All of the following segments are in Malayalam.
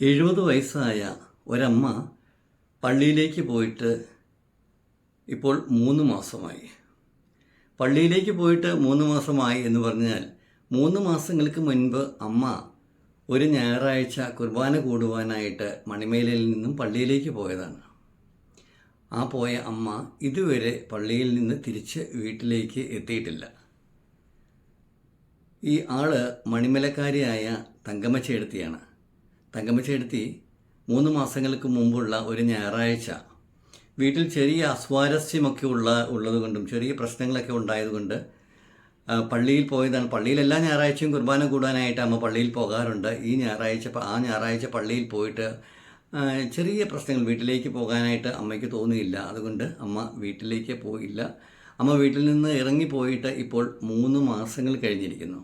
എഴുപത് വയസ്സായ ഒരമ്മ പള്ളിയിലേക്ക് പോയിട്ട് ഇപ്പോൾ മൂന്ന് മാസമായി. പള്ളിയിലേക്ക് പോയിട്ട് മൂന്ന് മാസമായി എന്ന് പറഞ്ഞാൽ മൂന്ന് മാസങ്ങൾക്ക് മുൻപ് അമ്മ ഒരു ഞായറാഴ്ച കുർബാന കൂടുവാനായിട്ട് മണിമേലയിൽ നിന്നും പള്ളിയിലേക്ക് പോയതാണ്. ആ പോയ അമ്മ ഇതുവരെ പള്ളിയിൽ നിന്ന് തിരിച്ച് വീട്ടിലേക്ക് എത്തിയിട്ടില്ല. ഈ ആൾ മണിമലക്കാരിയായ തങ്കമ്മച്ചേടത്തിയാണ് തങ്കമ്മച്ചേടത്തി മൂന്ന് മാസങ്ങൾക്ക് മുമ്പുള്ള ഒരു ഞായറാഴ്ച. വീട്ടിൽ ചെറിയ അസ്വാരസ്യമൊക്കെ ഉള്ള ഉള്ളതുകൊണ്ടും ചെറിയ പ്രശ്നങ്ങളൊക്കെ ഉണ്ടായതുകൊണ്ട് പള്ളിയിൽ പോയതാണ്. പള്ളിയിൽ എല്ലാ ഞായറാഴ്ചയും കുർബാന കൂടാനായിട്ട് അമ്മ പള്ളിയിൽ പോകാറുണ്ട്. ഈ ഞായറാഴ്ച ആ ഞായറാഴ്ച പള്ളിയിൽ പോയിട്ട് ചെറിയ പ്രശ്നങ്ങൾ വീട്ടിലേക്ക് പോകാനായിട്ട് അമ്മയ്ക്ക് തോന്നിയില്ല. അതുകൊണ്ട് അമ്മ വീട്ടിലേക്ക് പോയില്ല. അമ്മ വീട്ടിൽ നിന്ന് ഇറങ്ങിപ്പോയിട്ട് ഇപ്പോൾ മൂന്ന് മാസങ്ങൾ കഴിഞ്ഞിരിക്കുന്നു.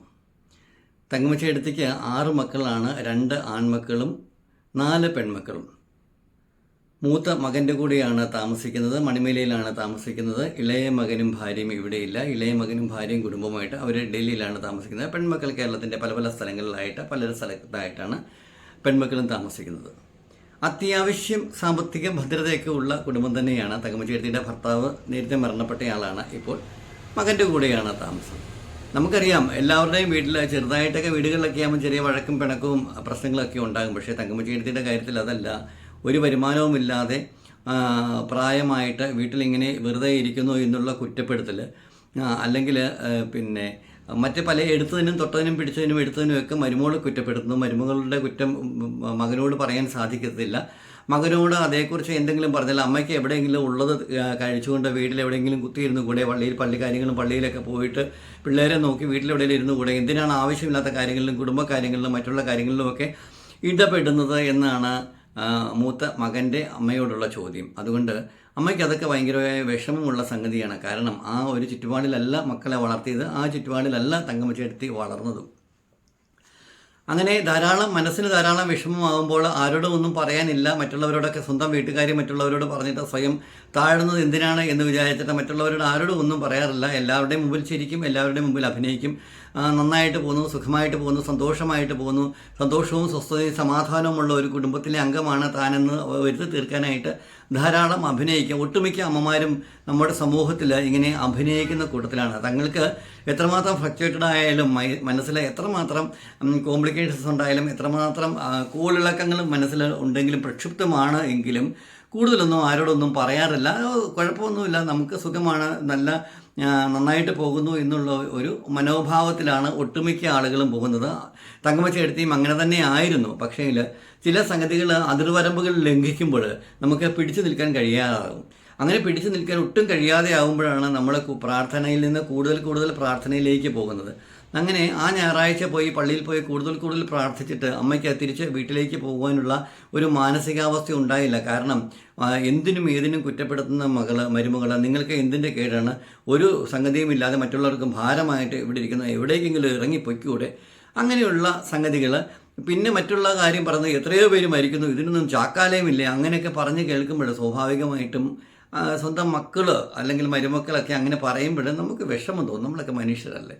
തങ്കമ്മച്ചേടത്തിക്ക് ആറ് മക്കളാണ് രണ്ട് ആൺമക്കളും നാല് പെൺമക്കളും. മൂത്ത മകന്റെ കൂടെയാണ് താമസിക്കുന്നത് മണിമേലയിലാണ് താമസിക്കുന്നത്. ഇളയ മകനും ഭാര്യയും ഇവിടെയില്ല. ഇളയ മകനും ഭാര്യയും കുടുംബമായിട്ട് അവർ ഡൽഹിയിലാണ് താമസിക്കുന്നത്. പെൺമക്കൾ കേരളത്തിന്റെ പല പല സ്ഥലങ്ങളിലായിട്ട് പല സ്ഥലത്തായിട്ടാണ് പെൺമക്കളും താമസിക്കുന്നത്. അത്യാവശ്യം സാമ്പത്തിക ഭദ്രതയൊക്കെ ഉള്ള കുടുംബം തന്നെയാണ് തങ്കമ്മച്ചേർത്തിയുടെ ഭർത്താവ്. നേരത്തെ മരണപ്പെട്ടയാളാണ് ഇപ്പോൾ മകന്റെ കൂടെയാണ് താമസം. നമുക്കറിയാം എല്ലാവരുടെയും വീട്ടിൽ ചെറുതായിട്ടൊക്കെ വീടുകളിലൊക്കെ ആകുമ്പോൾ ചെറിയ വഴക്കും പിണക്കവും പ്രശ്നങ്ങളൊക്കെ ഉണ്ടാകും. പക്ഷേ തങ്കമ്മച്ചീനത്തിന്റെ കാര്യത്തിൽ അതല്ല. ഒരു വരുമാനവുമില്ലാതെ പ്രായമായിട്ട് വീട്ടിലിങ്ങനെ വെറുതെ ഇരിക്കുന്നു എന്നുള്ള കുറ്റപ്പെടുത്തൽ അല്ലെങ്കിൽ പിന്നെ മറ്റ് പല എടുത്തതിനും തൊട്ടതിനും പിടിച്ചതിനും എടുത്തതിനും ഒക്കെ മരുമോൾ കുറ്റപ്പെടുത്തുന്നു. മരുമകളുടെ കുറ്റം മകനോട് പറയാൻ സാധിക്കത്തില്ല. മകനോട് അതേക്കുറിച്ച് എന്തെങ്കിലും പറഞ്ഞാൽ അമ്മയ്ക്ക് എവിടെയെങ്കിലും ഉള്ളത് കഴിച്ചുകൊണ്ട് വീട്ടിൽ എവിടെയെങ്കിലും കുത്തിയിരുന്നു കൂടെ പള്ളിയിൽ പള്ളി കാര്യങ്ങളും പള്ളിയിലൊക്കെ പോയിട്ട് പിള്ളേരെ നോക്കി വീട്ടിലെവിടെയെങ്കിലും ഇരുന്നു കൂടെ എന്തിനാണ് ആവശ്യമില്ലാത്ത കാര്യങ്ങളിലും കുടുംബകാര്യങ്ങളിലും മറ്റുള്ള കാര്യങ്ങളിലുമൊക്കെ ഇടപെടുന്നത് എന്നാണ് മൂത്ത മകന്റെ അമ്മയോടുള്ള ചോദ്യം. അതുകൊണ്ട് അമ്മയ്ക്ക് അതൊക്കെ ഭയങ്കരമായ വിഷമമുള്ള സംഗതിയാണ്. കാരണം ആ ഒരു ചുറ്റുപാടിലല്ല മക്കളെ വളർത്തിയത് ആ ചുറ്റുപാടിലല്ല തങ്കമ്മച്ചേർത്തി വളർന്നതും. അങ്ങനെ ധാരാളം മനസ്സിന് ധാരാളം വിഷമമാകുമ്പോൾ ആരോടും ഒന്നും പറയാനില്ല. മറ്റുള്ളവരോടൊക്കെ സ്വന്തം വീട്ടുകാർ മറ്റുള്ളവരോട് പറഞ്ഞിട്ട് സ്വയം താഴുന്നത് എന്തിനാണ് എന്ന് വിചാരിച്ചിട്ട് മറ്റുള്ളവരോട് ആരോടും ഒന്നും പറയാറില്ല. എല്ലാവരുടെയും മുമ്പിൽ ചിരിക്കും എല്ലാവരുടെയും മുമ്പിൽ അഭിനയിക്കും. നന്നായിട്ട് പോകുന്നു സുഖമായിട്ട് പോകുന്നു സന്തോഷമായിട്ട് പോകുന്നു. സന്തോഷവും സ്വസ്ഥതയും സമാധാനവുമുള്ള ഒരു കുടുംബത്തിലെ അംഗമാണ് താനെന്ന് വരുത്തി തീർക്കാനായിട്ട് ധാരാളം അഭിനയിക്കുക ഒട്ടുമിക്ക അമ്മമാരും നമ്മുടെ സമൂഹത്തിൽ ഇങ്ങനെ അഭിനയിക്കുന്ന കൂട്ടത്തിലാണ്. തങ്ങൾക്ക് എത്രമാത്രം ഫ്ലക്ച്വേറ്റഡ് ആയാലും മനസ്സിൽ എത്രമാത്രം കോംപ്ലിക്കേഷൻസ് ഉണ്ടായാലും എത്രമാത്രം കൂളിളക്കങ്ങൾ മനസ്സിൽ ഉണ്ടെങ്കിലും പ്രക്ഷുബ്ധമാണ് എങ്കിലും കൂടുതലൊന്നും ആരോടൊന്നും പറയാറില്ല. കുഴപ്പമൊന്നുമില്ല. നമുക്ക് സുഖമാണ്. നല്ല നന്നായിട്ട് പോകുന്നു എന്നുള്ള ഒരു മനോഭാവത്തിലാണ് ഒട്ടുമിക്ക ആളുകളും പോകുന്നത്. തങ്കമച്ചെടുത്തിയും അങ്ങനെ തന്നെ ആയിരുന്നു. പക്ഷേ ചില സംഗതികൾ അതിർവരമ്പുകൾ ലംഘിക്കുമ്പോൾ നമുക്ക് പിടിച്ചു നിൽക്കാൻ കഴിയാതാകും. അങ്ങനെ പിടിച്ചു നിൽക്കാൻ ഒട്ടും കഴിയാതെ ആകുമ്പോഴാണ് നമ്മൾ പ്രാർത്ഥനയിൽ നിന്ന് കൂടുതൽ കൂടുതൽ പ്രാർത്ഥനയിലേക്ക് പോകുന്നത്. അങ്ങനെ ആ ഞായറാഴ്ച പോയി പള്ളിയിൽ പോയി കൂടുതൽ കൂടുതൽ പ്രാർത്ഥിച്ചിട്ട് അമ്മയ്ക്ക് തിരിച്ച് വീട്ടിലേക്ക് പോകാനുള്ള ഒരു മാനസികാവസ്ഥ ഉണ്ടായില്ല. കാരണം എന്തിനും ഏതിനും കുറ്റപ്പെടുത്തുന്ന മകൾ മരുമകൾ നിങ്ങൾക്ക് എന്തിന്റെ കേടാണ്? ഒരു സംഗതിയും ഇല്ലാതെ മറ്റുള്ളവർക്ക് ഭാരമായിട്ട് ഇവിടെ ഇരിക്കുന്ന എവിടേക്കെങ്കിലും ഇറങ്ങി പൊയ്ക്കൂടെ അങ്ങനെയുള്ള സംഗതികൾ പിന്നെ മറ്റുള്ള കാര്യം പറഞ്ഞ് എത്രയോ പേര് മരിക്കുന്നു. ഇതിനൊന്നും ചാക്കാലയമില്ല. അങ്ങനെയൊക്കെ പറഞ്ഞ് കേൾക്കുമ്പോൾ സ്വാഭാവികമായിട്ടും സ്വന്തം മക്കൾ അല്ലെങ്കിൽ മരുമക്കളൊക്കെ അങ്ങനെ പറയുമ്പോൾ നമുക്ക് വിഷമം തോന്നും. നമ്മളൊക്കെ മനുഷ്യരല്ലേ.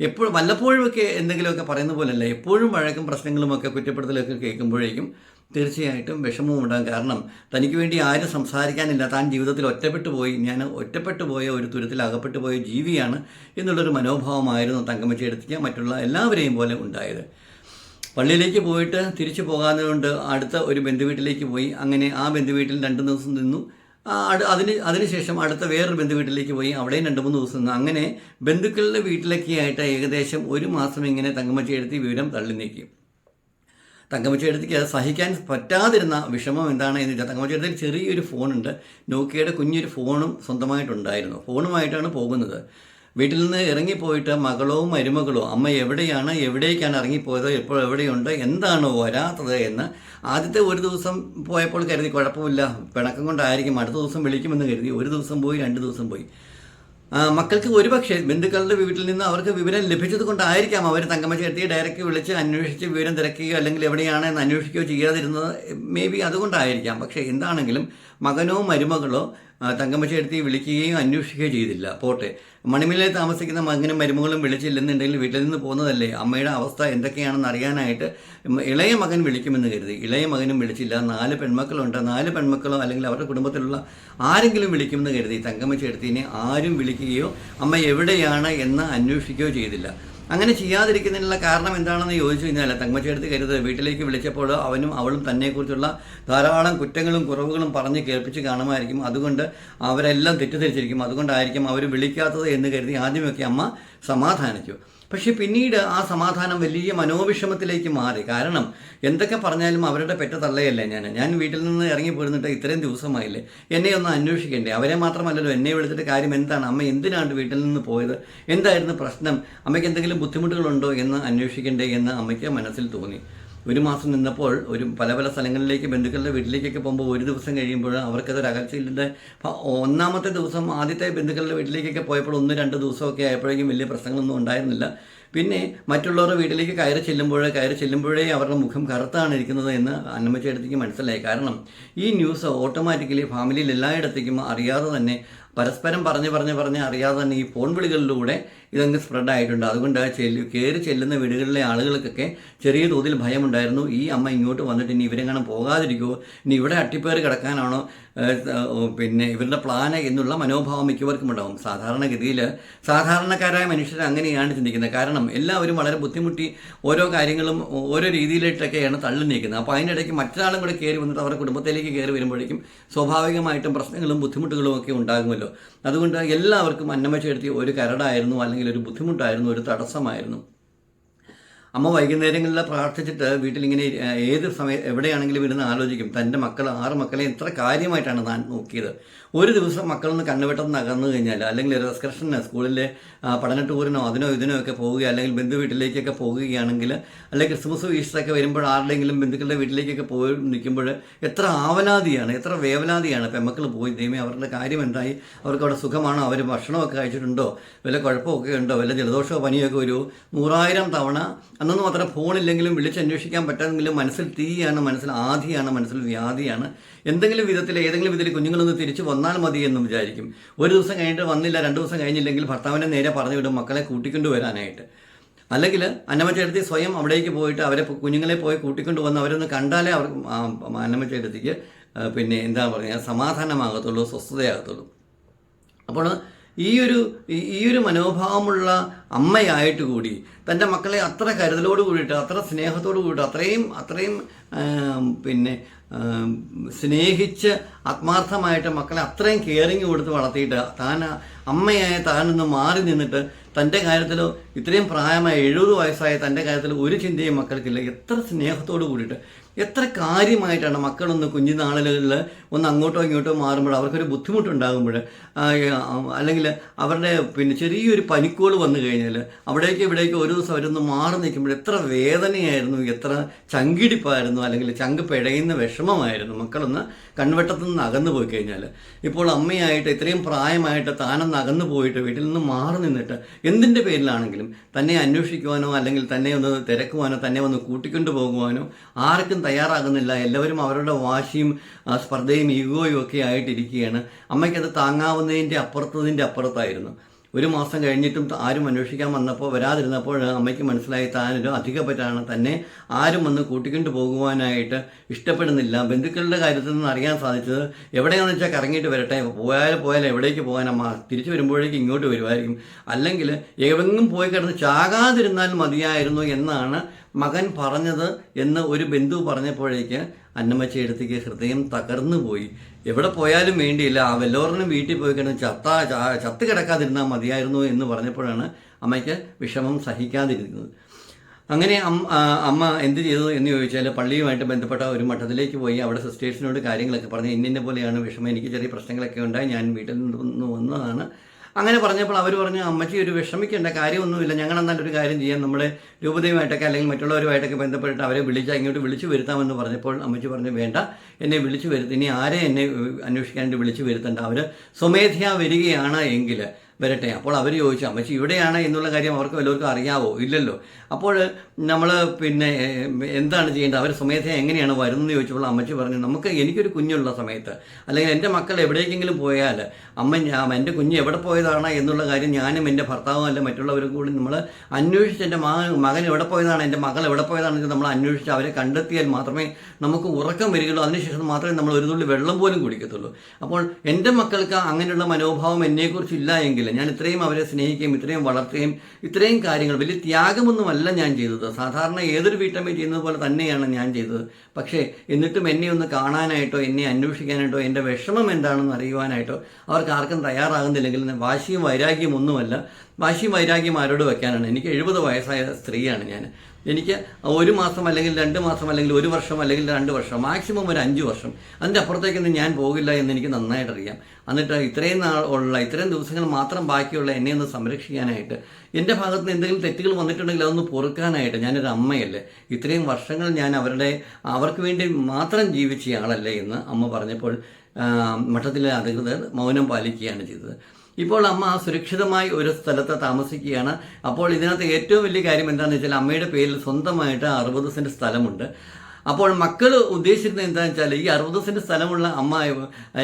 എപ്പോഴും വല്ലപ്പോഴുമൊക്കെ എന്തെങ്കിലുമൊക്കെ പറയുന്ന പോലല്ല. എപ്പോഴും വഴക്കും പ്രശ്നങ്ങളുമൊക്കെ കുറ്റപ്പെടുത്തലൊക്കെ കേൾക്കുമ്പോഴേക്കും തീർച്ചയായിട്ടും വിഷമവും ഉണ്ടാകും. കാരണം തനിക്ക് വേണ്ടി ആരും സംസാരിക്കാനില്ല. താൻ ജീവിതത്തിൽ ഒറ്റപ്പെട്ടു പോയി. ഞാൻ ഒറ്റപ്പെട്ടു പോയ ഒരു തുരത്തിൽ അകപ്പെട്ടു പോയ ജീവിയാണ് എന്നുള്ളൊരു മനോഭാവമായിരുന്നു തങ്കമ്മച്ചെടുത്തിക്ക് മറ്റുള്ള എല്ലാവരെയും പോലെ ഉണ്ടായത്. പള്ളിയിലേക്ക് പോയിട്ട് തിരിച്ചു പോകാത്തതുകൊണ്ട് അടുത്ത ഒരു ബന്ധുവീട്ടിലേക്ക് പോയി. അങ്ങനെ ആ ബന്ധുവീട്ടിൽ രണ്ട് ദിവസം നിന്നു. അതിന് അതിനുശേഷം അടുത്ത വേറൊരു ബന്ധുവീട്ടിലേക്ക് പോയി. അവിടെയും രണ്ട് മൂന്ന് ദിവസം നിന്നു. അങ്ങനെ ബന്ധുക്കളുടെ വീട്ടിലൊക്കെ ആയിട്ട് ഏകദേശം ഒരു മാസം ഇങ്ങനെ തങ്കമ്മച്ചി എടുത്തി വിവരം തള്ളി നീക്കി. തങ്കമ്മച്ചേടത്തിക്ക് അത് സഹിക്കാൻ പറ്റാതിരുന്ന വിഷമം എന്താണ് എന്ന് വെച്ചാൽ തങ്കമ്മച്ചേടത്തിൽ ചെറിയൊരു ഫോണുണ്ട്. നോക്കിയയുടെ കുഞ്ഞൊരു ഫോണും സ്വന്തമായിട്ടുണ്ടായിരുന്നു. ഫോണുമായിട്ടാണ് പോകുന്നത്. വീട്ടിൽ നിന്ന് ഇറങ്ങിപ്പോയിട്ട് മകളോ മരുമകളോ അമ്മ എവിടെയാണ് എവിടേക്കാണ് ഇറങ്ങിപ്പോയത് എപ്പോൾ എവിടെയുണ്ട് എന്താണ് വരാത്തത് എന്ന് ആദ്യത്തെ ഒരു ദിവസം പോയപ്പോൾ കരുതി കുഴപ്പമില്ല പിണക്കം കൊണ്ടായിരിക്കും അടുത്ത ദിവസം വിളിക്കുമെന്ന് കരുതി ഒരു ദിവസം പോയി രണ്ട് ദിവസം പോയി. മക്കൾക്ക് ഒരുപക്ഷെ ബന്ധുക്കളുടെ വീട്ടിൽ നിന്ന് അവർക്ക് വിവരം ലഭിച്ചത് കൊണ്ടായിരിക്കാം അവർ തങ്കമ്മച്ചേർത്തിയെ ഡയറക്റ്റ് വിളിച്ച് അന്വേഷിച്ച് വിവരം തിരക്കുകയോ അല്ലെങ്കിൽ എവിടെയാണ് എന്ന് അന്വേഷിക്കുകയോ ചെയ്യാതിരുന്നത് മേ ബി അതുകൊണ്ടായിരിക്കാം. പക്ഷേ എന്താണെങ്കിലും മകനോ മരുമകളോ ആ, തങ്കമ്മച്ചേടത്തി വിളിക്കുകയും അന്വേഷിക്കുകയോ ചെയ്തില്ല. പോട്ടെ. മണിമലയിൽ താമസിക്കുന്ന മകനും മരുമകളും വിളിച്ചില്ലെന്നുണ്ടെങ്കിൽ വീട്ടിൽ നിന്ന് പോകുന്നതല്ലേ? അമ്മയുടെ അവസ്ഥ എന്തൊക്കെയാണെന്ന് അറിയാനായിട്ട് ഇളയ മകൻ വിളിക്കുമെന്ന് കരുതി. ഇളയ മകനും വിളിച്ചില്ല. നാല് പെൺമക്കളുണ്ട്. നാല് പെൺമക്കളോ അല്ലെങ്കിൽ അവരുടെ കുടുംബത്തിലുള്ള ആരെങ്കിലും വിളിക്കുമെന്ന് കരുതി തങ്കമ്മച്ചേടത്തിനെ ആരും വിളിക്കുകയോ അമ്മ എവിടെയാണ് എന്ന് അന്വേഷിക്കുകയോ ചെയ്തില്ല. അങ്ങനെ ചെയ്യാതിരിക്കുന്നതിനുള്ള കാരണം എന്താണെന്ന് ചോദിച്ചു കഴിഞ്ഞാൽ തങ്കമ്മച്ചേടത്തി കരുത് വീട്ടിലേക്ക് വിളിച്ചപ്പോൾ അവനും അവളും തന്നെക്കുറിച്ചുള്ള ധാരാളം കുറ്റങ്ങളും കുറവുകളും പറഞ്ഞ് കേൾപ്പിച്ച് കാണുമായിരിക്കും. അതുകൊണ്ട് അവരെല്ലാം തെറ്റിദ്ധരിച്ചിരിക്കും. അതുകൊണ്ടായിരിക്കും അവർ വിളിക്കാത്തത് എന്ന് കരുതി ആദ്യമൊക്കെ അമ്മ സമാധാനിച്ചു പക്ഷേ പിന്നീട് ആ സമാധാനം വലിയ മനോവിഷമത്തിലേക്ക് മാറി. കാരണം എന്തൊക്കെ പറഞ്ഞാലും അവരുടെ പെറ്റ തള്ളയല്ലേ ഞാൻ. ഞാൻ വീട്ടിൽ നിന്ന് ഇറങ്ങി പോരുന്നിട്ട് ഇത്രയും ദിവസമായില്ലേ? എന്നെ ഒന്ന് അന്വേഷിക്കണ്ടേ? അവരെ മാത്രമല്ലല്ലോ എന്നെ വിളിച്ചിട്ട് കാര്യം എന്താണ്? അമ്മ എന്തിനാണ് വീട്ടിൽ നിന്ന് പോയത്? എന്തായിരുന്നു പ്രശ്നം? അമ്മയ്ക്ക് എന്തെങ്കിലും ബുദ്ധിമുട്ടുകളുണ്ടോ എന്ന് അന്വേഷിക്കണ്ടേ എന്ന് അമ്മയ്ക്ക് മനസ്സിൽ തോന്നി. ഒരു മാസം നിന്നപ്പോൾ ഒരു പല പല സ്ഥലങ്ങളിലേക്ക് ബന്ധുക്കളുടെ വീട്ടിലേക്കൊക്കെ പോകുമ്പോൾ ഒരു ദിവസം കഴിയുമ്പോൾ അവർക്കതൊരു അകൽച്ചയില്ലാതെ പ- ഒന്നാമത്തെ ദിവസം ആദ്യത്തെ ബന്ധുക്കളുടെ വീട്ടിലേക്കൊക്കെ പോയപ്പോൾ ഒന്ന് രണ്ട് ദിവസമൊക്കെ ആയപ്പോഴേക്കും വലിയ പ്രശ്നങ്ങളൊന്നും ഉണ്ടായിരുന്നില്ല. പിന്നെ മറ്റുള്ളവരുടെ വീട്ടിലേക്ക് കയറി ചെല്ലുമ്പോൾ കയറി ചെല്ലുമ്പോഴേ അവരുടെ മുഖം കറുത്താണ് ഇരിക്കുന്നത് എന്ന് അന്നമ്മച്ചേടത്തേക്ക് മനസ്സിലായി. കാരണം ഈ ന്യൂസ് ഓട്ടോമാറ്റിക്കലി ഫാമിലിയിൽ എല്ലായിടത്തേക്കും അറിയാതെ തന്നെ പരസ്പരം പറഞ്ഞ് പറഞ്ഞ് പറഞ്ഞ് അറിയാതെ തന്നെ ഈ ഫോൺ വിളികളിലൂടെ ഇതങ്ങ് സ്പ്രെഡ് ആയിട്ടുണ്ട്. അതുകൊണ്ട് ചെല്ലു കയറി ചെല്ലുന്ന വീടുകളിലെ ആളുകൾക്കൊക്കെ ചെറിയ തോതിൽ ഭയമുണ്ടായിരുന്നു. ഈ അമ്മ ഇങ്ങോട്ട് വന്നിട്ട് ഇനി ഇവരെങ്ങനെ പോകാതിരിക്കുമോ ഇനി ഇവിടെ അട്ടിപ്പേറി കിടക്കാനാണോ? പിന്നെ ഇവരുടെ പ്ലാന് എന്നുള്ള മനോഭാവം മിക്കവർക്കും ഉണ്ടാവും. സാധാരണഗതിയിൽ സാധാരണക്കാരായ മനുഷ്യർ അങ്ങനെയാണ് ചിന്തിക്കുന്നത്. കാരണം എല്ലാവരും വളരെ ബുദ്ധിമുട്ടി ഓരോ കാര്യങ്ങളും ഓരോ രീതിയിലിട്ടൊക്കെയാണ് തള്ളി നീക്കുന്നത്. അപ്പോൾ അതിന്റെ ഇടയ്ക്ക് മറ്റൊരാളും കൂടെ കയറി വന്നിട്ട് അവരുടെ കുടുംബത്തിലേക്ക് കയറി വരുമ്പോഴേക്കും സ്വാഭാവികമായിട്ടും പ്രശ്നങ്ങളും ബുദ്ധിമുട്ടുകളും ഒക്കെ ഉണ്ടാകുമല്ലോ. അതുകൊണ്ട് എല്ലാവർക്കും അന്നമ്മച്ചെടുത്തി ഒരു കരടായിരുന്നു. അല്ലെങ്കിൽ ഒരു ബുദ്ധിമുട്ടായിരുന്നു ഒരു തടസ്സമായിരുന്നു. അമ്മ വൈകുന്നേരങ്ങളിൽ പ്രാർത്ഥിച്ചിട്ട് വീട്ടിലിങ്ങനെ ഏത് സമയം എവിടെയാണെങ്കിലും ഇരുന്ന് ആലോചിക്കും. തന്റെ മക്കൾ ആറ് മക്കളെ എത്ര കാര്യമായിട്ടാണ് താൻ നോക്കിയത്. ഒരു ദിവസം മക്കളൊന്ന് കണ്ണുവെട്ടം നകർന്നു കഴിഞ്ഞാൽ അല്ലെങ്കിൽ ഒരു എക്സ്കർഷന് സ്കൂളിലെ പഠന ടൂറിനോ അതിനോ ഇതിനോ ഒക്കെ പോവുക അല്ലെങ്കിൽ ബന്ധു വീട്ടിലേക്കൊക്കെ പോവുകയാണെങ്കിൽ അല്ലെങ്കിൽ ക്രിസ്മസ് ഈസ്റ്ററൊക്കെ വരുമ്പോൾ ആരുടെയെങ്കിലും ബന്ധുക്കളുടെ വീട്ടിലേക്കൊക്കെ പോയി നിൽക്കുമ്പോൾ എത്ര ആവലാതിയാണ് എത്ര വേവലാതിയാണ് പെമ്മക്കൾ പോയി. ദൈവമേ അവരുടെ കാര്യം എന്തായി? അവർക്ക് അവിടെ സുഖമാണോ? അവർ ഭക്ഷണമൊക്കെ കഴിച്ചിട്ടുണ്ടോ? വല്ല കുഴപ്പമൊക്കെ ഉണ്ടോ? വല്ല ജലദോഷമോ പനിയൊക്കെ ഒരു നൂറായിരം തവണ അന്നൊന്നും അത്ര ഫോണില്ലെങ്കിലും വിളിച്ചന്വേഷിക്കാൻ പറ്റാമെങ്കിലും മനസ്സിൽ തീയാണ് മനസ്സിൽ ആധിയാണ് മനസ്സിൽ വ്യാധിയാണ്. എന്തെങ്കിലും വിധത്തിൽ ഏതെങ്കിലും വിധത്തിൽ കുഞ്ഞുങ്ങളൊന്ന് തിരിച്ച് വന്നാൽ മതി എന്നും വിചാരിക്കും. ഒരു ദിവസം കഴിഞ്ഞിട്ട് വന്നില്ല രണ്ട് ദിവസം കഴിഞ്ഞില്ലെങ്കിൽ ഭർത്താവിനെ നേരെ പറഞ്ഞു വിടും മക്കളെ കൂട്ടിക്കൊണ്ടു വരാനായിട്ട്. അല്ലെങ്കിൽ അന്നമ്മച്ചേടത്തി സ്വയം അവിടേക്ക് പോയിട്ട് അവരെ കുഞ്ഞുങ്ങളെ പോയി കൂട്ടിക്കൊണ്ട് വന്ന് അവരൊന്ന് കണ്ടാലേ അവർക്ക് അന്നമ്മച്ചേടത്തിക്ക് പിന്നെ എന്താ പറയുക സമാധാനമാകത്തുള്ളൂ സ്വസ്ഥതയാകത്തുള്ളൂ. അപ്പോൾ ഈ ഒരു ഈ- ഒരു മനോഭാവമുള്ള അമ്മയായിട്ട് കൂടി തന്റെ മക്കളെ അത്ര കരുതലോട് കൂടിയിട്ട് അത്ര സ്നേഹത്തോട് കൂടിയിട്ട് അത്രയും അത്രയും പിന്നെ സ്നേഹിച്ച് ആത്മാർത്ഥമായിട്ട് മക്കളെ അത്രയും കെയറിങ് കൊടുത്ത് വളർത്തിയിട്ട് താൻ അമ്മയായ താനൊന്ന് മാറി നിന്നിട്ട് തന്റെ കാര്യത്തിൽ ഇത്രയും പ്രായമായ എഴുപത് വയസ്സായ തന്റെ കാര്യത്തിൽ ഒരു ചിന്തയും മക്കൾക്കില്ല. എത്ര സ്നേഹത്തോട് കൂടിയിട്ട് എത്ര കാര്യമായിട്ടാണ് മക്കളൊന്ന് കുഞ്ഞുനാളുകളിൽ ഒന്ന് അങ്ങോട്ടോ ഇങ്ങോട്ടോ മാറുമ്പോൾ അവർക്കൊരു ബുദ്ധിമുട്ടുണ്ടാകുമ്പോൾ അല്ലെങ്കിൽ അവരുടെ പിന്നെ ചെറിയൊരു പനിക്കോൾ വന്നു കഴിഞ്ഞാൽ അവിടേക്ക് ഇവിടേക്ക് ഒരു ദിവസം അവരൊന്ന് മാറി നിൽക്കുമ്പോൾ എത്ര വേദനയായിരുന്നു എത്ര ചങ്കിടിപ്പായിരുന്നു അല്ലെങ്കിൽ ചങ്ക് പിഴയുന്ന വിഷമമായിരുന്നു മക്കളൊന്ന് കൺവെട്ടത്തു നിന്ന് അകന്നു പോയി കഴിഞ്ഞാൽ ഇപ്പോൾ അമ്മയായിട്ട് ഇത്രയും പ്രായമായിട്ട് താനൊന്ന് അകന്നു പോയിട്ട് വീട്ടിൽ നിന്ന് മാറി നിന്നിട്ട് എന്തിന്റെ പേരിലാണെങ്കിലും തന്നെ അന്വേഷിക്കുവാനോ അല്ലെങ്കിൽ തന്നെ ഒന്ന് തിരക്കുവാനോ തന്നെ ഒന്ന് കൂട്ടിക്കൊണ്ടു പോകുവാനോ ആർക്കും തയ്യാറാകുന്നില്ല. എല്ലാവരും അവരുടെ വാശിയും സ്പർദ്ധയും ഈഗോയും ഒക്കെ ആയിട്ടിരിക്കുകയാണ്. അമ്മയ്ക്കത് താങ്ങാവുന്നതിന്റെ അപ്പുറത്തതിന്റെ അപ്പുറത്തായിരുന്നു. ഒരു മാസം കഴിഞ്ഞിട്ടും ആരും അന്വേഷിക്കാൻ വന്നപ്പോൾ വരാതിരുന്നപ്പോൾ അമ്മയ്ക്ക് മനസ്സിലായി താനൊരു അധികപ്പറ്റാണ് തന്നെ ആരും വന്ന് കൂട്ടിക്കൊണ്ട് പോകുവാനായിട്ട് ഇഷ്ടപ്പെടുന്നില്ല. ബന്ധുക്കളുടെ കാര്യത്തിൽ നിന്ന് അറിയാൻ സാധിച്ചത് എവിടെയാണെന്ന് വെച്ചാൽ കറങ്ങിയിട്ട് വരട്ടെ. പോയാൽ പോയാൽ എവിടേക്ക് പോകാൻ അമ്മ? തിരിച്ചു വരുമ്പോഴേക്ക് ഇങ്ങോട്ട് വരുമായിരിക്കും. അല്ലെങ്കിൽ എവെങ്ങും പോയി കിടന്ന് ചാകാതിരുന്നാൽ മതിയായിരുന്നു എന്നാണ് മകൻ പറഞ്ഞത് എന്ന് ഒരു ബന്ധു പറഞ്ഞപ്പോഴേക്ക് അന്നമ്മച്ചയെടുത്തേക്ക് ഹൃദയം തകർന്നു പോയി എവിടെ പോയാലും വേണ്ടിയില്ല. ആ വല്ലോറിനും വീട്ടിൽ പോയി കിടന്ന് ചത്ത ചത്ത് കിടക്കാതിരുന്നാൽ മതിയായിരുന്നു എന്ന് പറഞ്ഞപ്പോഴാണ് അമ്മയ്ക്ക് വിഷമം സഹിക്കാതിരുന്നത്. അങ്ങനെ അമ്മ എന്ത് ചെയ്തു എന്ന് ചോദിച്ചാൽ പള്ളിയുമായിട്ട് ബന്ധപ്പെട്ട ഒരു മഠത്തിലേക്ക് പോയി അവിടെ സിസ്റ്റേഴ്സിനോട് കാര്യങ്ങളൊക്കെ പറഞ്ഞ് ഇന്നിന്റെ പോലെയാണ് വിഷമം. എനിക്ക് ചെറിയ പ്രശ്നങ്ങളൊക്കെ ഉണ്ടായി. ഞാൻ വീട്ടിൽ നിന്ന് വന്നതാണ്. അങ്ങനെ പറഞ്ഞപ്പോൾ അവർ പറഞ്ഞു അമ്മച്ചി ഒരു വിഷമിക്കേണ്ട കാര്യമൊന്നുമില്ല. ഞങ്ങൾ എന്നാൽ ഒരു കാര്യം ചെയ്യാം. നമ്മുടെ രൂപതയുമായിട്ടൊക്കെ അല്ലെങ്കിൽ മറ്റുള്ളവരുമായിട്ടൊക്കെ ബന്ധപ്പെട്ട് അവരെ വിളിച്ചാൽ ഇങ്ങോട്ട് വിളിച്ചു വരുത്താമെന്ന് പറഞ്ഞപ്പോൾ അമ്മച്ചി പറഞ്ഞു വേണ്ട എന്നെ വിളിച്ചു വരുത്തി. ഇനി ആരെ എന്നെ വേണ്ടി വിളിച്ചു വരുത്തണ്ട. അവർ സ്വമേധയാ വരികയാണ് എങ്കിൽ വരട്ടെ. അപ്പോൾ അവർ ചോദിച്ചു അമ്മച്ചി ഇവിടെയാണ് എന്നുള്ള കാര്യം അവർക്ക് വല്ലവർക്കും അറിയാവോ? ഇല്ലല്ലോ. അപ്പോൾ നമ്മൾ പിന്നെ എന്താണ് ചെയ്യേണ്ടത്? അവർ സ്വമേധയെ എങ്ങനെയാണ് വരുന്നത് ചോദിച്ചപ്പോൾ അമ്മച്ചി പറഞ്ഞു നമുക്ക് എനിക്കൊരു കുഞ്ഞുള്ള സമയത്ത് അല്ലെങ്കിൽ എന്റെ മക്കൾ എവിടേക്കെങ്കിലും പോയാൽ അമ്മ എന്റെ കുഞ്ഞ് എവിടെ പോയതാണ് എന്നുള്ള കാര്യം ഞാനും എന്റെ ഭർത്താവും അല്ല മറ്റുള്ളവരും കൂടി നമ്മൾ അന്വേഷിച്ച് എന്റെ മകൻ മകൻ എവിടെ പോയതാണ് എന്റെ മകൾ എവിടെ പോയതാണെന്ന് നമ്മൾ അന്വേഷിച്ച് അവരെ കണ്ടെത്തിയാൽ മാത്രമേ നമുക്ക് ഉറക്കം വരികയുള്ളൂ. അതിനുശേഷം മാത്രമേ നമ്മൾ ഒരു തുള്ളി വെള്ളം പോലും കുടിക്കത്തുള്ളൂ. അപ്പോൾ എന്റെ മക്കൾക്ക് അങ്ങനെയുള്ള മനോഭാവം എന്നെക്കുറിച്ച് ഇല്ല എങ്കിൽ ഞാൻ ഇത്രയും അവരെ സ്നേഹിക്കുകയും ഇത്രയും വളർത്തുകയും ഇത്രയും കാര്യങ്ങൾ വലിയ ത്യാഗമൊന്നുമല്ല ഞാൻ ചെയ്തത്. സാധാരണ ഏതൊരു വീട്ടമ്മയും ചെയ്യുന്നത് പോലെ തന്നെയാണ് ഞാൻ ചെയ്തത്. പക്ഷേ എന്നിട്ടും എന്നെ ഒന്ന് കാണാനായിട്ടോ എന്നെ അന്വേഷിക്കാനായിട്ടോ എന്റെ വിഷമം എന്താണെന്ന് അറിയുവാനായിട്ടോ അവർക്ക് ആർക്കും തയ്യാറാകുന്നില്ലെങ്കിൽ വാശിയും വൈരാഗ്യം ഒന്നുമല്ല. വാശിയും വൈരാഗ്യം ആരോട് വയ്ക്കാനാണ് എനിക്ക് എഴുപത് വയസ്സായ സ്ത്രീയാണ് ഞാൻ. എനിക്ക് ഒരു മാസം അല്ലെങ്കിൽ രണ്ട് മാസം അല്ലെങ്കിൽ ഒരു വർഷം അല്ലെങ്കിൽ രണ്ട് വർഷം മാക്സിമം ഒരു അഞ്ച് വർഷം. അതിന്റെ അപ്പുറത്തേക്കൊന്നും ഞാൻ പോകില്ല എന്ന് എനിക്ക് നന്നായിട്ട് അറിയാം എന്നിട്ട് ഇത്രയും നാൾ ഉള്ള ഇത്രയും ദിവസങ്ങൾ മാത്രം ബാക്കിയുള്ള എന്നെ ഒന്ന് സംരക്ഷിക്കാനായിട്ട് എന്റെ ഭാഗത്ത് നിന്ന് എന്തെങ്കിലും തെറ്റുകൾ വന്നിട്ടുണ്ടെങ്കിൽ അതൊന്ന് പൊറുക്കാനായിട്ട് ഞാനൊരു അമ്മയല്ലേ? ഇത്രയും വർഷങ്ങൾ ഞാൻ അവരുടെ അവർക്ക് വേണ്ടി മാത്രം ജീവിച്ച ആളല്ലേ എന്ന് അമ്മ പറഞ്ഞപ്പോൾ മഠത്തിലെ അധികൃതർ മൗനം പാലിക്കുകയാണ് ചെയ്തത്. ഇപ്പോൾ അമ്മ സുരക്ഷിതമായി ഒരു സ്ഥലത്ത് താമസിക്കുകയാണ്. അപ്പോൾ ഇതിനകത്ത് ഏറ്റവും വലിയ കാര്യം എന്താണെന്ന് വെച്ചാൽ അമ്മയുടെ പേരിൽ സ്വന്തമായിട്ട് അറുപത് സെന്റ് സ്ഥലമുണ്ട്. അപ്പോൾ മക്കൾ ഉദ്ദേശിക്കുന്നത് എന്താണെന്ന് വെച്ചാൽ ഈ അറുപത് സെന്റ് സ്ഥലമുള്ള അമ്മ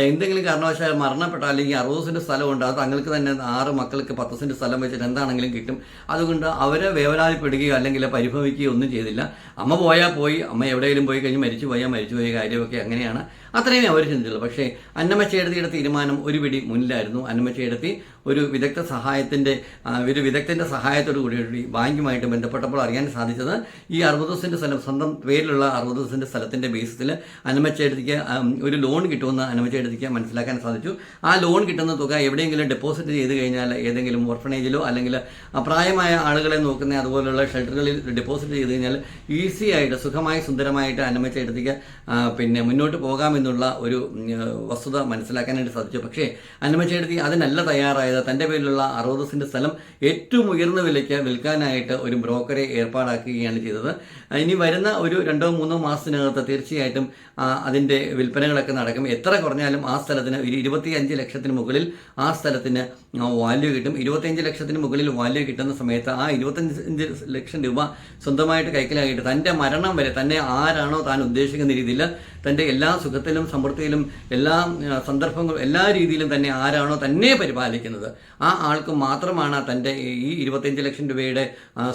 എന്തെങ്കിലും കാരണവശാൽ മരണപ്പെട്ടാൽ അല്ലെങ്കിൽ അറുപത് സെന്റ് സ്ഥലമുണ്ട്. അത് തങ്ങൾക്ക് തന്നെ ആറ് മക്കൾക്ക് പത്ത് സെന്റ് സ്ഥലം വെച്ചിട്ട് എന്താണെങ്കിലും കിട്ടും. അതുകൊണ്ട് അവരെ വേവലാതിപ്പെടുകയോ അല്ലെങ്കിൽ പരിഭവിക്കുകയോ ഒന്നും ചെയ്തില്ല. അമ്മ പോയാൽ പോയി. അമ്മ എവിടെയെങ്കിലും പോയി കഴിഞ്ഞ് മരിച്ചു പോയാൽ മരിച്ചു പോയ കാര്യമൊക്കെ അങ്ങനെയാണ്. അത്രയുമേ അവർ ചിന്തിച്ചുള്ളൂ. പക്ഷേ അന്നമ്മച്ചേടത്തിയുടെ തീരുമാനം ഒരു പിടി മുന്നിലായിരുന്നു. അന്നമ്മച്ചേടത്തി ഒരു വിദഗ്ധ സഹായത്തിന്റെ ഒരു വിദഗ്ധന്റെ സഹായത്തോടു കൂടി ബാങ്കുമായിട്ട് ബന്ധപ്പെട്ടപ്പോൾ അറിയാൻ സാധിച്ചത് ഈ അറുപത് സെന്റ് സ്ഥലം സ്വന്തം പേരിലുള്ള അറുപത് സെന്റ് സ്ഥലത്തിന്റെ ബേസിസിൽ അന്നമ്മച്ചേടത്തിക്ക് ഒരു ലോൺ കിട്ടുമെന്ന് അന്നമ്മച്ചേടത്തിക്ക് മനസ്സിലാക്കാൻ സാധിച്ചു. ആ ലോൺ കിട്ടുന്ന തുക എവിടെയെങ്കിലും ഡെപ്പോസിറ്റ് ചെയ്ത് കഴിഞ്ഞാൽ ഏതെങ്കിലും ഓർഫണേജിലോ അല്ലെങ്കിൽ പ്രായമായ ആളുകളെ നോക്കുന്ന അതുപോലുള്ള ഷെൽട്ടറുകളിൽ ഡെപ്പോസിറ്റ് ചെയ്ത് കഴിഞ്ഞാൽ ഈസി ആയിട്ട് സുഖമായി സുന്ദരമായിട്ട് അന്നമ്മച്ചേടത്തിക്ക് പിന്നെ മുന്നോട്ട് പോകാമെന്നുള്ള ഒരു വസ്തുത മനസ്സിലാക്കാനായിട്ട് സാധിച്ചു. പക്ഷേ അന്നമ്മച്ചേടത്തി അതിനല്ല തയ്യാറായത്. തന്റെ പേരിലുള്ള അറുപത് സെന്റ് സ്ഥലം ഏറ്റവും ഉയർന്ന വിലയ്ക്ക് വിൽക്കാനായിട്ട് ഒരു ബ്രോക്കറെ ഏർപ്പാടാക്കുകയാണ് ചെയ്തത്. ഇനി വരുന്ന ഒരു രണ്ടോ മൂന്നോ മാസത്തിനകത്ത് തീർച്ചയായിട്ടും അതിന്റെ വിൽപ്പനകളൊക്കെ നടക്കും. എത്ര കുറഞ്ഞാലും ആ സ്ഥലത്തിന് ഒരു ഇരുപത്തിയഞ്ച് ലക്ഷത്തിന് മുകളിൽ ആ സ്ഥലത്തിന് വാല്യൂ കിട്ടും. ഇരുപത്തിയഞ്ച് ലക്ഷത്തിന് മുകളിൽ വാല്യൂ കിട്ടുന്ന സമയത്ത് ആ ഇരുപത്തഞ്ച് ലക്ഷം രൂപ സ്വന്തമായിട്ട് കൈക്കലാക്കിയിട്ട് തന്റെ മരണം വരെ തന്നെ ആരാണോ താൻ ഉദ്ദേശിക്കുന്ന രീതിയിൽ തന്റെ എല്ലാ സുഖത്തിലും സമൃദ്ധിയിലും എല്ലാ സന്ദർഭങ്ങളും എല്ലാ രീതിയിലും തന്നെ ആരാണോ തന്നെ പരിപാലിക്കുന്നത്. ആ ആൾക്ക് മാത്രമാണ് തന്റെ ഈ ഇരുപത്തിയഞ്ച് ലക്ഷം രൂപയുടെ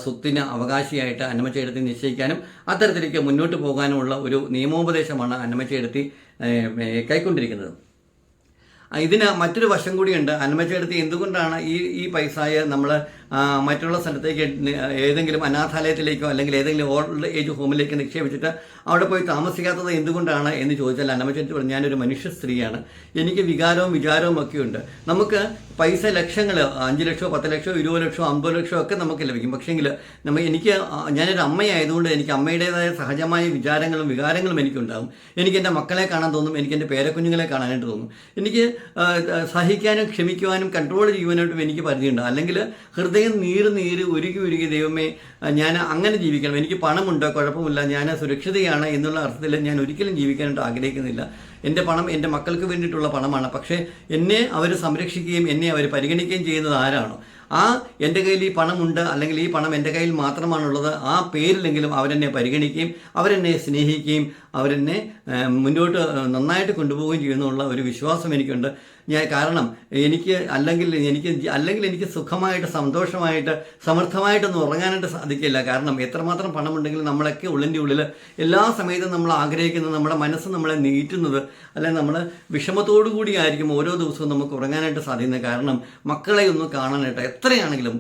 സ്വത്തിന് അവകാശിയായിട്ട് അന്നമച്ചയെടുത്തി നിശ്ചയിക്കാനും അത്തരത്തിലേക്ക് മുന്നോട്ട് പോകാനുമുള്ള ഒരു നിയമോപദേശമാണ് അന്നമച്ചെടുത്തി കൈക്കൊണ്ടിരിക്കുന്നത്. ഇതിന് മറ്റൊരു വശം കൂടിയുണ്ട്. അന്നമച്ചയെടുത്ത് എന്തുകൊണ്ടാണ് ഈ ഈ പൈസയെ നമ്മൾ മറ്റുള്ള സ്ഥലത്തേക്ക് ഏതെങ്കിലും അനാഥാലയത്തിലേക്കോ അല്ലെങ്കിൽ ഏതെങ്കിലും ഓൾഡ് ഏജ് ഹോമിലേക്ക് നിക്ഷേപിച്ചിട്ട് അവിടെ പോയി താമസിക്കാത്തത് എന്തുകൊണ്ടാണ് എന്ന് ചോദിച്ചാൽ അന്നമച്ചെടുത്ത് പറഞ്ഞു ഞാനൊരു മനുഷ്യ സ്ത്രീയാണ്. എനിക്ക് വികാരവും വിചാരവും ഒക്കെ ഉണ്ട് നമുക്ക് പൈസ ലക്ഷങ്ങൾ അഞ്ച് ലക്ഷമോ പത്ത് ലക്ഷമോ ഇരുപത് ലക്ഷമോ അമ്പത് ലക്ഷമോ ഒക്കെ നമുക്ക് ലഭിക്കും. പക്ഷേങ്കിൽ നമ്മൾ എനിക്ക് ഞാനൊരു അമ്മയായതുകൊണ്ട് എനിക്ക് അമ്മയുടേതായ സഹജമായ വിചാരങ്ങളും വികാരങ്ങളും എനിക്കുണ്ടാകും. എനിക്ക് എന്റെ മക്കളെ കാണാൻ തോന്നും എനിക്ക് എന്റെ പേരക്കുഞ്ഞുങ്ങളെ കാണാനായിട്ട് തോന്നും. എനിക്ക് സഹിക്കാനും ക്ഷമിക്കുവാനും കൺട്രോൾ ചെയ്യുവാനായിട്ടും എനിക്ക് പരിധിയുണ്ട്. അല്ലെങ്കിൽ ഹൃദയം നീര് നീര് ഉരുകി ഉരുകി ദൈവമേ ഞാൻ അങ്ങനെ ജീവിക്കണം. എനിക്ക് പണമുണ്ടോ? കുഴപ്പമില്ല. ഞാൻ സുരക്ഷിതയാണ് എന്നുള്ള അർത്ഥത്തിൽ ഞാൻ ഒരിക്കലും ജീവിക്കാനായിട്ട് ആഗ്രഹിക്കുന്നില്ല. എന്റെ പണം എന്റെ മക്കൾക്ക് വേണ്ടിയിട്ടുള്ള പണമാണ്. പക്ഷേ എന്നെ അവർ സംരക്ഷിക്കുകയും എന്നെ അവർ പരിഗണിക്കുകയും ചെയ്യുന്നത് ആരാണോ? ആ എന്റെ കയ്യിൽ ഈ പണമുണ്ട് അല്ലെങ്കിൽ ഈ പണം എന്റെ കയ്യിൽ മാത്രമാണുള്ളത് ആ പേരിലെങ്കിലും അവരെന്നെ പരിഗണിക്കുകയും അവരെന്നെ സ്നേഹിക്കുകയും അവരെന്നെ മുന്നോട്ട് നന്നായിട്ട് കൊണ്ടുപോവുകയും ചെയ്യുന്നുള്ള ഒരു വിശ്വാസം എനിക്കുണ്ട്. ഞാൻ കാരണം എനിക്ക് അല്ലെങ്കിൽ എനിക്ക് അല്ലെങ്കിൽ എനിക്ക് സുഖമായിട്ട് സന്തോഷമായിട്ട് സമർത്ഥമായിട്ടൊന്നും ഉറങ്ങാനായിട്ട് സാധിക്കില്ല. കാരണം എത്രമാത്രം പണമുണ്ടെങ്കിലും നമ്മളൊക്കെ ഉള്ളിന്റെ ഉള്ളിൽ എല്ലാ സമയത്തും നമ്മൾ ആഗ്രഹിക്കുന്നത് നമ്മുടെ മനസ്സ് നമ്മളെ നീറ്റുന്നത് അല്ലെങ്കിൽ നമ്മൾ വിഷമത്തോടു കൂടിയായിരിക്കും ഓരോ ദിവസവും നമുക്ക് ഉറങ്ങാനായിട്ട് സാധിക്കുന്നത്. കാരണം മക്കളെ ഒന്ന് കാണാനായിട്ട് എത്രയാണെങ്കിലും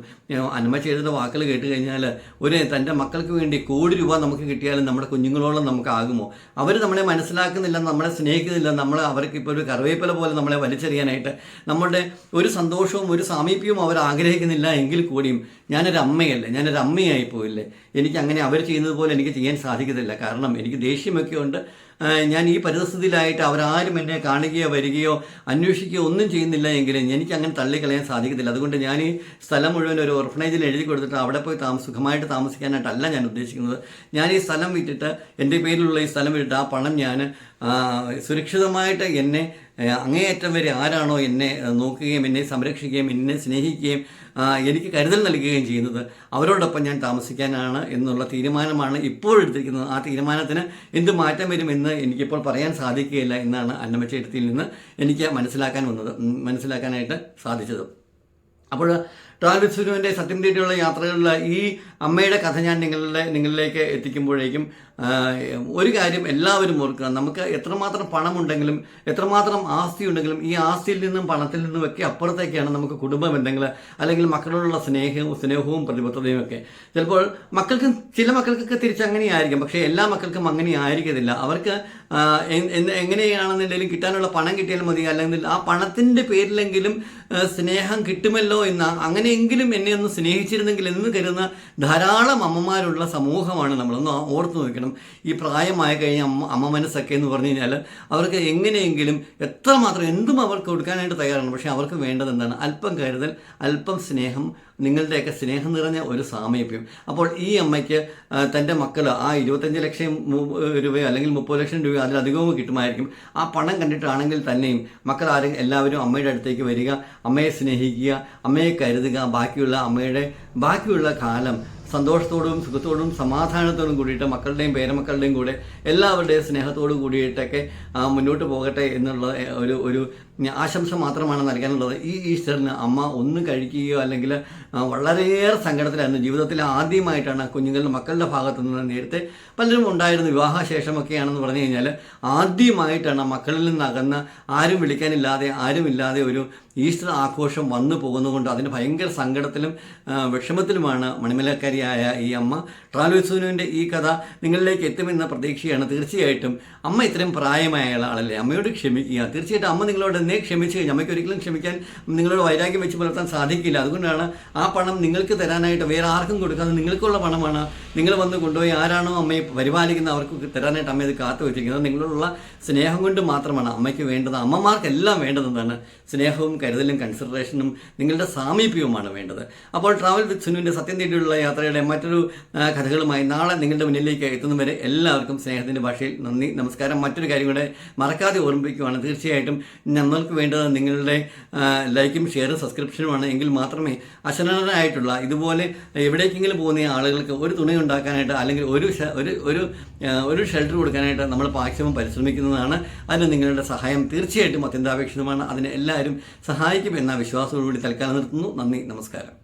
അനുമ ചെയ്ത വാക്കുകൾ കേട്ട് കഴിഞ്ഞാൽ ഒരു തന്റെ മക്കൾക്ക് വേണ്ടി കോടി രൂപ നമുക്ക് കിട്ടിയാലും നമ്മുടെ കുഞ്ഞുങ്ങളോളം നമുക്കാകുമോ? അവർ നമ്മളെ മനസ്സിലാക്കുന്നില്ല നമ്മളെ സ്നേഹിക്കുന്നില്ല നമ്മൾ അവർക്ക് ഇപ്പോൾ ഒരു കറിവേപ്പില പോലെ നമ്മളെ വലിച്ചെറിയാനായിട്ട് നമ്മളുടെ ഒരു സന്തോഷവും ഒരു സാമീപ്യവും അവർ ആഗ്രഹിക്കുന്നില്ല എങ്കിൽ കൂടിയും ഞാനൊരു അമ്മയല്ലേ? ഞാനൊരു അമ്മയായി പോയില്ലേ എനിക്ക് അങ്ങനെ അവർ ചെയ്യുന്നത് പോലെ എനിക്ക് ചെയ്യാൻ സാധിക്കത്തില്ല. കാരണം എനിക്ക് ദേഷ്യമൊക്കെ ഉണ്ട്. ഞാൻ ഈ പരിസ്ഥിതിയിലായിട്ട് അവരാരും എന്നെ കാണുകയോ വരികയോ അന്വേഷിക്കുകയോ ഒന്നും ചെയ്യുന്നില്ല എങ്കിലും എനിക്ക് അങ്ങനെ തള്ളിക്കളയാൻ സാധിക്കത്തില്ല. അതുകൊണ്ട് ഞാൻ ഈ സ്ഥലം മുഴുവൻ ഒരു ഓർഫനേജിൽ എഴുതി കൊടുത്തിട്ട് അവിടെ പോയി താമസ സുഖമായിട്ട് താമസിക്കാനായിട്ടല്ല ഞാൻ ഉദ്ദേശിക്കുന്നത്. ഞാൻ ഈ സ്ഥലം വിറ്റിട്ട് എന്റെ പേരിലുള്ള ഈ സ്ഥലം വിട്ടിട്ട് ആ പണം ഞാൻ സുരക്ഷിതമായിട്ട് എന്നെ അങ്ങേയറ്റം വരെ ആരാണോ എന്നെ നോക്കുകയും എന്നെ സംരക്ഷിക്കുകയും എന്നെ സ്നേഹിക്കുകയും എനിക്ക് കരുതൽ നൽകുകയും ചെയ്യുന്നത് അവരോടൊപ്പം ഞാൻ താമസിക്കാനാണ് എന്നുള്ള തീരുമാനമാണ് ഇപ്പോൾ എടുത്തിരിക്കുന്നത്. ആ തീരുമാനത്തിന് എന്ത് മാറ്റം വരുമെന്ന് എനിക്കിപ്പോൾ പറയാൻ സാധിക്കുകയില്ല എന്നാണ് അന്നമ്മച്ചേട്ടത്തിൽ നിന്ന് എനിക്ക് മനസ്സിലാക്കാൻ വന്നത് മനസ്സിലാക്കാനായിട്ട് സാധിച്ചത്. അപ്പോൾ ട്രാവൽ സുനുവിന്റെ സത്യം തേടിയുള്ള യാത്രകളിൽ ഈ അമ്മയുടെ കഥ ഞാൻ നിങ്ങളുടെ നിങ്ങളിലേക്ക് എത്തിക്കുമ്പോഴേക്കും ഒരു കാര്യം എല്ലാവരും ഓർക്കുക നമുക്ക് എത്രമാത്രം പണമുണ്ടെങ്കിലും എത്രമാത്രം ആസ്തി ഉണ്ടെങ്കിലും ഈ ആസ്തിയിൽ നിന്നും പണത്തിൽ നിന്നും ഒക്കെ അപ്പുറത്തേക്കാണ് നമുക്ക് കുടുംബ ബന്ധങ്ങൾ അല്ലെങ്കിൽ മക്കളോടുള്ള സ്നേഹവും സ്നേഹവും പ്രതിബദ്ധതയും ഒക്കെ. ചിലപ്പോൾ മക്കൾക്ക് ചില മക്കൾക്കൊക്കെ തിരിച്ചങ്ങനെയായിരിക്കും. പക്ഷേ എല്ലാ മക്കൾക്കും അങ്ങനെ ആയിരിക്കത്തില്ല. അവർക്ക് എങ്ങനെയാണെന്നുണ്ടെങ്കിലും കിട്ടാനുള്ള പണം കിട്ടിയാൽ മതി. അല്ലെങ്കിൽ ആ പണത്തിന്റെ പേരിലെങ്കിലും സ്നേഹം കിട്ടുമല്ലോ എന്ന് അങ്ങനെയെങ്കിലും എന്നെ ഒന്ന് സ്നേഹിച്ചിരുന്നെങ്കിൽ എന്ന് കരുതുന്ന ധാരാളം അമ്മമാരുള്ള സമൂഹമാണ് നമ്മളൊന്ന് ഓർത്ത് നോക്കണം. ഈ പ്രായമായ കഴിഞ്ഞ അമ്മ അമ്മ മനസ്സൊക്കെ എന്ന് പറഞ്ഞു കഴിഞ്ഞാൽ അവർക്ക് എങ്ങനെയെങ്കിലും എത്രമാത്രം എന്തും അവർക്ക് കൊടുക്കാനായിട്ട് തയ്യാറാണ്. പക്ഷേ അവർക്ക് വേണ്ടത് എന്താണ്? അല്പം കരുതൽ അല്പം സ്നേഹം നിങ്ങളുടെയൊക്കെ സ്നേഹം നിറഞ്ഞ ഒരു സാമീപ്യം. അപ്പോൾ ഈ അമ്മയ്ക്ക് തന്റെ മക്കൾ ആ ഇരുപത്തഞ്ച് ലക്ഷം രൂപയോ അല്ലെങ്കിൽ മുപ്പത് ലക്ഷം രൂപയോ അതിലധികവും കിട്ടുമായിരിക്കും. ആ പണം കണ്ടിട്ടാണെങ്കിൽ തന്നെയും മക്കൾ ആരും എല്ലാവരും അമ്മയുടെ അടുത്തേക്ക് വരിക അമ്മയെ സ്നേഹിക്കുക അമ്മയെ കരുതുക ബാക്കിയുള്ള അമ്മയുടെ ബാക്കിയുള്ള കാലം സന്തോഷത്തോടും സുഖത്തോടും സമാധാനത്തോടും കൂടിയിട്ട് മക്കളുടെയും പേരമക്കളുടെയും കൂടെ എല്ലാവരുടെയും സ്നേഹത്തോടു കൂടിയിട്ടൊക്കെ മുന്നോട്ട് പോകട്ടെ എന്നുള്ള ഒരു ഒരു ആശംസ മാത്രമാണ് നൽകാനുള്ളത്. ഈ ഈസ്റ്ററിന് അമ്മ ഒന്ന് കഴിക്കുകയോ അല്ലെങ്കിൽ വളരെയേറെ സങ്കടത്തിലായിരുന്നു. ജീവിതത്തിൽ ആദ്യമായിട്ടാണ് കുഞ്ഞുങ്ങളുടെ മക്കളുടെ ഭാഗത്തു നിന്ന് നേരത്തെ പലരും ഉണ്ടായിരുന്ന വിവാഹശേഷമൊക്കെയാണെന്ന് പറഞ്ഞു കഴിഞ്ഞാൽ ആദ്യമായിട്ടാണ് മക്കളിൽ നിന്ന് അകന്ന് ആരും വിളിക്കാനില്ലാതെ ആരുമില്ലാതെ ഒരു ഈസ്റ്റർ ആഘോഷം വന്നു പോകുന്നതുകൊണ്ട് അതിന് ഭയങ്കര സങ്കടത്തിലും വിഷമത്തിലുമാണ് മണിമലക്കാരിയായ ഈ അമ്മ. ട്രാവൽസുവിന്റെ ഈ കഥ നിങ്ങളിലേക്ക് എത്തുമെന്ന പ്രതീക്ഷയാണ് തീർച്ചയായിട്ടും അമ്മ ഇത്രയും പ്രായമായ ആളല്ലേ? അമ്മയോട് ക്ഷമിക്കുക. തീർച്ചയായിട്ടും അമ്മ നിങ്ങളോട് എന്നെ ക്ഷമിച്ചു കഴിഞ്ഞാൽ അമ്മയ്ക്ക് ഒരിക്കലും ക്ഷമിക്കാൻ നിങ്ങളോട് വൈരാഗ്യം വെച്ച് പുലർത്താൻ സാധിക്കില്ല. അതുകൊണ്ടാണ് ആ പണം നിങ്ങൾക്ക് തരാനായിട്ട് വേറെ ആർക്കും കൊടുക്കാതെ നിങ്ങൾക്കുള്ള പണമാണ് നിങ്ങൾ വന്ന് കൊണ്ടുപോയി ആരാണോ അമ്മയെ പരിപാലിക്കുന്ന അവർക്ക് തരാനായിട്ട് അമ്മ ഇത് കാത്തു വെച്ചിരിക്കുന്നത്. നിങ്ങളോടുള്ള സ്നേഹം കൊണ്ട് മാത്രമാണ് അമ്മയ്ക്ക് വേണ്ടത്. അമ്മമാർക്കെല്ലാം വേണ്ടത് എന്താണ്? സ്നേഹവും കരുതലും കൺസിഡറേഷനും നിങ്ങളുടെ സാമീപ്യവുമാണ് വേണ്ടത്. അപ്പോൾ ട്രാവൽ വിത്ത് സുനുവിന്റെ സത്യം തേടിയുള്ള യാത്രയുടെ മറ്റൊരു കഥകളുമായി നാളെ നിങ്ങളുടെ മുന്നിലേക്ക് എത്തുന്നവരെ എല്ലാവർക്കും സ്നേഹത്തിന്റെ ഭാഷയിൽ നന്ദി നമസ്കാരം. മറ്റൊരു കാര്യം കൂടെ മറക്കാതെ ഓർമ്മിപ്പിക്കുവാണ്. തീർച്ചയായിട്ടും നമ്മൾക്ക് വേണ്ടത് നിങ്ങളുടെ ലൈക്കും ഷെയറും സബ്സ്ക്രിപ്ഷനുമാണ്. എങ്കിൽ മാത്രമേ അശരണരായിട്ടുള്ള ഇതുപോലെ എവിടേക്കെങ്കിലും പോകുന്ന ആളുകൾക്ക് ഒരു തുണി ഉണ്ടാക്കാനായിട്ട് അല്ലെങ്കിൽ ഒരു ഒരു ഒരു ഒരു ഷെൽട്ടർ കൊടുക്കാനായിട്ട് നമ്മൾ മാക്സിമം പരിശ്രമിക്കുന്നതാണ്. അതിന് നിങ്ങളുടെ സഹായം തീർച്ചയായിട്ടും അത്യന്താപേക്ഷിതമാണ്. അതിന് എല്ലാവരും സഹായിക്കും എന്ന വിശ്വാസത്തോടുകൂടി തൽക്കാലം നിർത്തുന്നു. നന്ദി നമസ്കാരം.